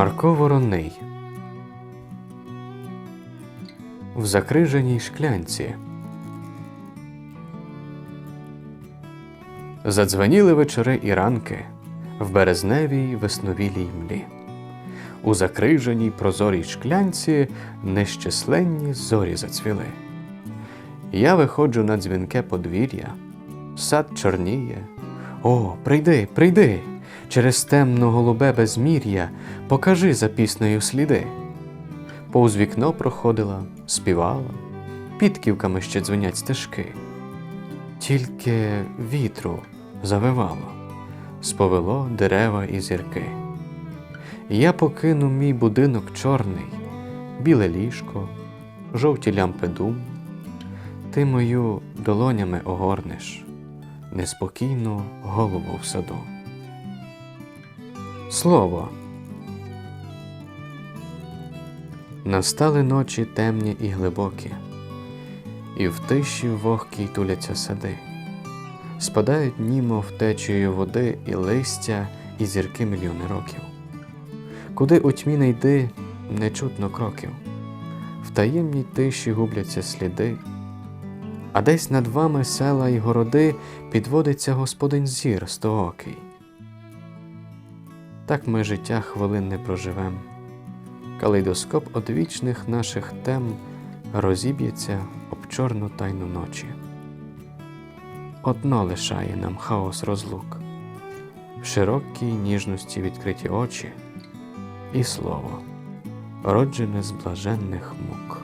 Марко Вороний В закриженій шклянці. Задзвеніли вечори і ранки в березневій весновілій млі. У закриженій прозорій шклянці нещисленні зорі зацвіли. Я виходжу на дзвінке подвір'я, сад чорніє. О, прийди, прийди! Через темно голубе безмір'я покажи за піснею сліди. Повз вікно проходила, співала, підківками ще дзвенять стежки. Тільки вітру завивало, сповело дерева і зірки. Я покину мій будинок чорний, біле ліжко, жовті лямпи дум. Ти мою долонями огорнеш, неспокійну голову в саду. Слово. Настали ночі темні і глибокі, і в тиші вогкій туляться сади, спадають німо в течію води і листя, і зірки мільйони років. Куди у тьмі не йди, не чутно кроків, в таємній тиші губляться сліди, а десь над вами села й городи підводиться господин зір стоокий. Так ми життя хвилин не проживем. Калейдоскоп одвічних наших тем розіб'ється об чорну тайну ночі. Одно лишає нам хаос розлук, в широкій ніжності відкриті очі і слово, роджене з блаженних мук.